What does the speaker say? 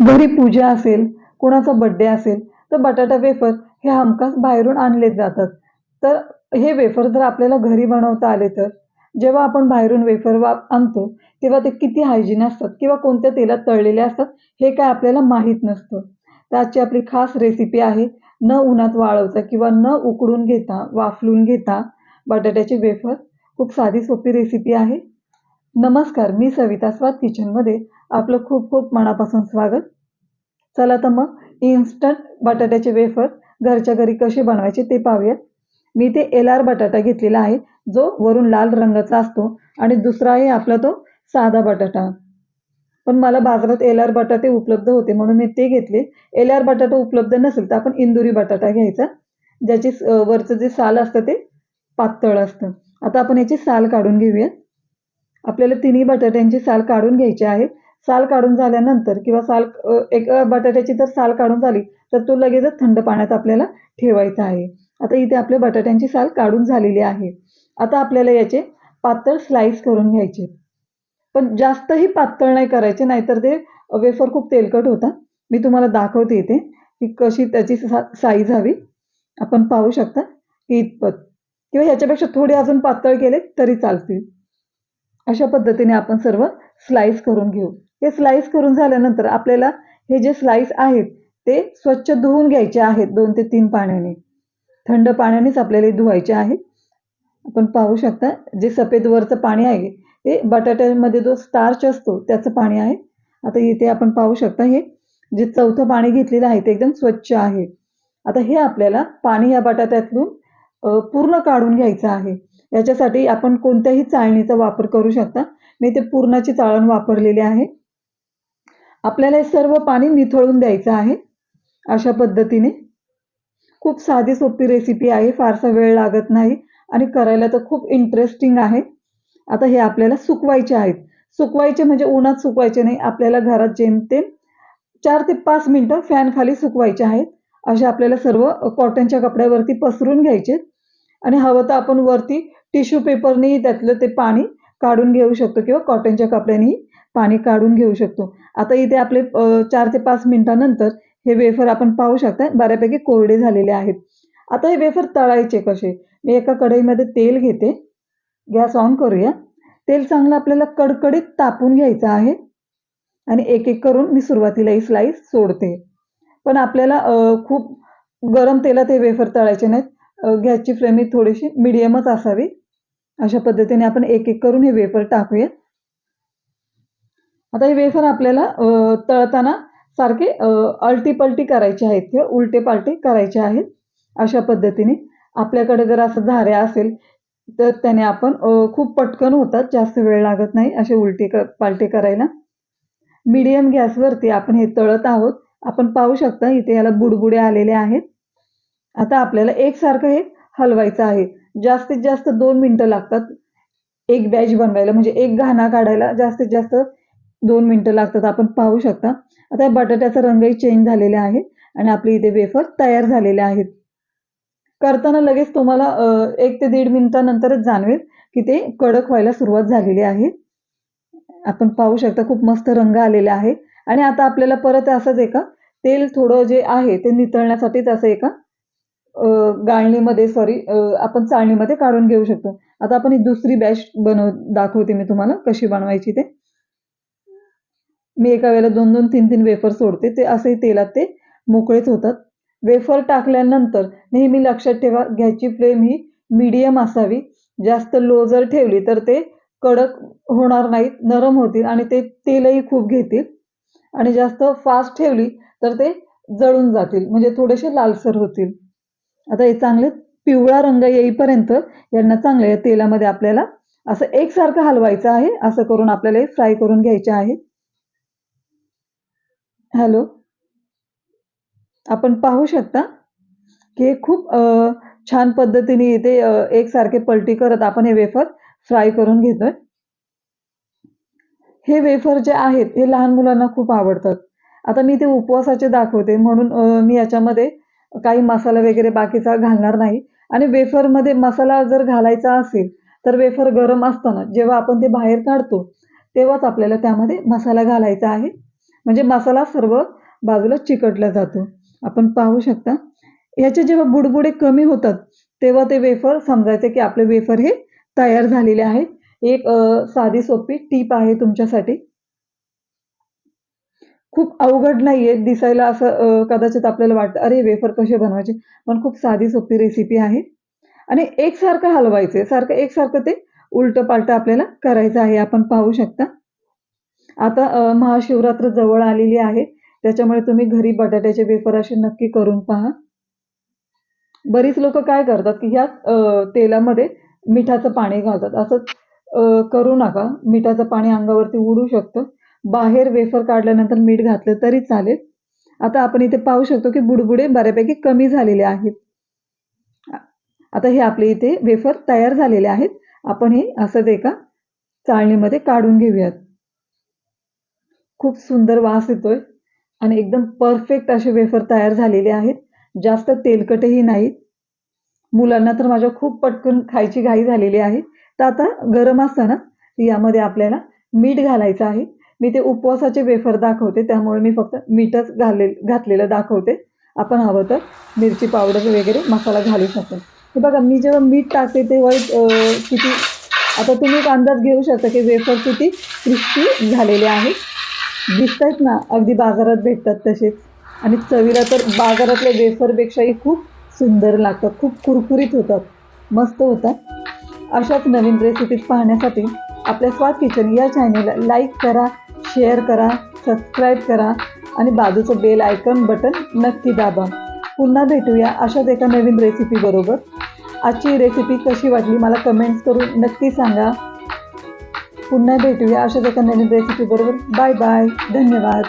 घरी पूजा असेल कोणाचा बड्डे असेल तर बटाटा वेफर हे हमखास बाहेरून आणले जातात. तर हे वेफर जर आपल्याला घरी बनवता आले तर जेव्हा आपण बाहेरून वेफर वा आणतो तेव्हा ते किती हायजीन असतात किंवा कोणत्या तेलात तळलेले असतात हे काय आपल्याला माहीत नसतं. त्याची आपली खास रेसिपी आहे न उन्हात वाळवता किंवा न उकडून घेता वाफलून घेता बटाट्याचे वेफर खूप साधी सोपी रेसिपी आहे. नमस्कार मी सविता स्वाद किचनमध्ये आपलं खूप खूप मनापासून स्वागत. चला तर मग इन्स्टंट बटाट्याचे वेफर घरच्या घरी कसे बनवायचे ते पाहूयात. मी ते एल आर बटाटा घेतलेला आहे जो वरून लाल रंगाचा असतो आणि दुसरा आहे आपला तो साधा बटाटा. पण मला बाजारात एल आर बटाटे उपलब्ध होते म्हणून मी ते घेतले. एल आर बटाटा उपलब्ध नसेल तर आपण इंदुरी बटाटा घ्यायचा. ज्याची स- वरचं जे साल असतं ते पातळ असतं. आता आपण याची साल काढून घेऊया आपल्याला तिन्ही बटाट्यांची साल काढून घ्यायची आहे. साल काढून झाल्यानंतर किंवा साल एक बटाट्याची जर साल काढून झाली तर तो लगेचच थंड पाण्यात आपल्याला ठेवायचा आहे. आता इथे आपल्या बटाट्यांची साल काढून झालेली आहे. आता आपल्याला याचे पातळ स्लाइस करून घ्यायचे. पण जास्तही पातळ नाही करायचे नाहीतर ते वेफर खूप तेलकट होता मी तुम्हाला दाखवते इथे की कशी त्याची साईज हवी. आपण पाहू शकता की इतपत. किंवा ह्याच्यापेक्षा थोडे अजून पातळ केले तरी चालतील. अशा पद्धतीने आपण सर्व स्लाइस करून घेऊ. हे स्लाइस करून झाल्यानंतर आपल्याला हे जे स्लाइस आहेत ते स्वच्छ धुवून घ्यायचे आहेत दोन ते तीन पाण्याने. थंड पाण्यानेच आपल्याला धुवायचे आहे. आपण पाहू शकता जे सफेद वरचं पाणी आहे ते बटाट्यामध्ये जो स्टार्च असतो त्याचं पाणी आहे. आता इथे आपण पाहू शकता हे जे चौथं पाणी घेतलेलं आहे ते एकदम स्वच्छ आहे. आता हे आपल्याला पाणी या बटाट्यातून पूर्ण काढून घ्यायचं आहे. याच्यासाठी आपण कोणत्याही चाळणीचा वापर करू शकता. मी ते पूर्णाची चाळण वापरलेली आहे. आपल्याला हे सर्व पाणी निथळून द्यायचं आहे. अशा पद्धतीने खूप साधी सोपी रेसिपी आहे फारसा वेळ लागत नाही आणि करायला तर खूप इंटरेस्टिंग आहे. आता हे आपल्याला सुकवायचे आहेत. सुकवायचे म्हणजे उन्हात सुकवायचे नाही आपल्याला घरात जेमतेम चार ते पाच मिनटं फॅन खाली सुकवायचे आहेत. असे आपल्याला सर्व कॉटनच्या कपड्यावरती पसरून घ्यायचे आणि हवं तर आपण वरती टिश्यू पेपरनेही त्यातलं ते पाणी काढून घेऊ शकतो किंवा कॉटनच्या कपड्यानेही. पाणी काढून घेऊ शकतो. आता इथे आपले चार ते पाच मिनिटानंतर हे वेफर आपण पाहू शकता बऱ्यापैकी कोरडे झालेले आहेत. आता हे वेफर तळायचे कसे? मी एका कढईमध्ये तेल घेते. गॅस ऑन करूया. तेल चांगलं आपल्याला कडकडीत तापून घ्यायचं आहे. आणि एक एक करून मी सुरुवातीला ही स्लाईस सोडते. पण आपल्याला खूप गरम तेलात हे वेफर तळायचे नाहीत. गॅसची फ्लेम ही थोडीशी मिडियमच असावी. अशा पद्धतीने आपण एक एक करून हे वेफर टाकूया. आता हे वेफर आपल्याला तळताना सारखे अल्टी पलटी करायचे आहेत किंवा उलटे पालटे करायचे आहेत अशा पद्धतीने. आपल्याकडे जर असं झाऱ्या असेल तर त्याने आपण खूप पटकन होतात जास्त वेळ लागत नाही असे उलटे क पालटे करायला. मीडियम गॅसवरती आपण हे तळत आहोत. आपण पाहू शकता इथे याला बुडबुडे आलेले आहेत. आता आपल्याला एकसारखं हे हलवायचं आहे. जास्तीत जास्त दोन मिनटं लागतात एक बॅच बनवायला. म्हणजे एक घाणा काढायला जास्तीत जास्त दोन मिनटं लागतात आपण पाहू शकता. आता बटाट्याचा रंगही चेंज झालेला आहे आणि आपले इथे वेफर तयार झालेले आहेत. करताना लगेच तुम्हाला एक ते दीड मिनिटानंतरच जाणवेल की ते कडक व्हायला सुरुवात झालेली आहे. आपण पाहू शकता खूप मस्त रंग आलेला आहे. आणि आता आपल्याला परत असंच एका तेल थोडं जे आहे ते नितळण्यासाठीच असं एका गाळणीमध्ये सॉरी आपण चाळणीमध्ये काढून घेऊ शकतो. आता आपण ही दुसरी बॅच बनव दाखवते मी तुम्हाला कशी बनवायची ते. मी एका वेळेला दोन दोन तीन तीन वेफर सोडते. ते असंही तेलात ते मोकळेच होतात. वेफर टाकल्यानंतर नेहमी लक्षात ठेवा घ्यायची फ्लेम ही मीडियम असावी. जास्त लो जर ठेवली तर ते कडक होणार नाहीत नरम होतील आणि ते तेलही खूप घेतील. आणि जास्त फास्ट ठेवली तर ते जळून जातील म्हणजे थोडेसे लालसर होतील. आता हे चांगले पिवळा रंग येईपर्यंत यांना चांगले या तेलामध्ये आपल्याला असं एकसारखं हलवायचं आहे. असं करून आपल्याला हे फ्राय करून घ्यायचे आहे. हॅलो. आपण पाहू शकता की हे खूप अ, छान पद्धतीने इथे अ, एकसारखे पलटी करत आपण हे वेफर फ्राय करून घेतोय. हे वेफर जे आहेत हे लहान मुलांना खूप आवडतात. आता मी ते उपवासाचे दाखवते म्हणून मी याच्यामध्ये काही मसाला वगैरे बाकीचा घालणार नाही. आणि वेफरमध्ये मसाला जर घालायचा असेल तर वेफर गरम असताना जेव्हा आपण ते बाहेर काढतो तेव्हाच आपल्याला त्यामध्ये मसाला घालायचा आहे. म्हणजे मसाला सर्व बाजूला चिकटला जातो. आपण पाहू शकता. याचे जेव्हा बुडबुडे कमी होतात तेव्हा ते वेफर समजायचे की आपले वेफर हे तयार झालेले आहेत. एक साधी सोपी टीप आहे तुमच्यासाठी. खूप अवघड नाहीये दिसायला असं कदाचित आपल्याला वाटतं अरे वेफर कसे बनवायचे? पण खूप साधी सोपी रेसिपी आहे. आणि एकसारखं हलवायचे सारखं एकसारखं ते उलटं पालटं आपल्याला करायचं आहे आपण पाहू शकता. आता महाशिवरात्र जवळ आलेली आहे. त्याच्यामुळे तुम्ही घरी बटाट्याचे वेफर असे नक्की करून पहा. बरीच लोक काय करतात की ह्या तेलामध्ये मिठाचं पाणी घालतात. असं करू नका. मिठाचं पाणी अंगावरती उडू शकतं. बाहेर वेफर काढल्यानंतर मीठ घातलं तरी चालेल. आता आपण इथे पाहू शकतो की बुडबुडे बऱ्यापैकी कमी झालेले आहेत. आता हे आपले इथे वेफर तयार झालेले आहेत. आपण हे असंच एका चाळणीमध्ये काढून घेऊयात. खूप सुंदर वास येतोय आणि एकदम परफेक्ट असे वेफर तयार झालेले आहेत. जास्त तेलकटही नाहीत. मुलांना तर माझ्या खूप पटकन खायची घाई झालेली आहे. तर आता गरम असताना यामध्ये आपल्याला मीठ घालायचं आहे. मी ते उपवासाचे वेफर दाखवते त्यामुळे मी फक्त मीठच घाले घातलेलं दाखवते. आपण हवं तर मिरची पावडर वगैरे मसाला घालू शकतो. हे बघा मी जेव्हा मीठ टाकते तेव्हा किती आता तुम्ही एक अंदाज घेऊ शकता की वेफर किती क्रिस्पी झालेले आहेत दिसत आहेत ना अगदी बाजारात भेटतात तसेच. आणि चवीला तर बाजारातल्या वेफरपेक्षाही खूप सुंदर लागतात खूप कुरकुरीत होतात मस्त होतात. अशाच नवीन रेसिपीज पाहण्यासाठी आपल्या स्वाद किचन या चॅनेलला लाईक करा शेअर करा सबस्क्राईब करा आणि बाजूचं बेल आयकॉन बटन नक्की दाबा. पुन्हा भेटूया अशाच एका नवीन रेसिपीबरोबर आजची रेसिपी कशी वाटली मला कमेंट्स करून नक्की सांगा. पुन्हा भेटूया. अशाच एका नवीन रेसिपीबरोबर बाय बाय धन्यवाद.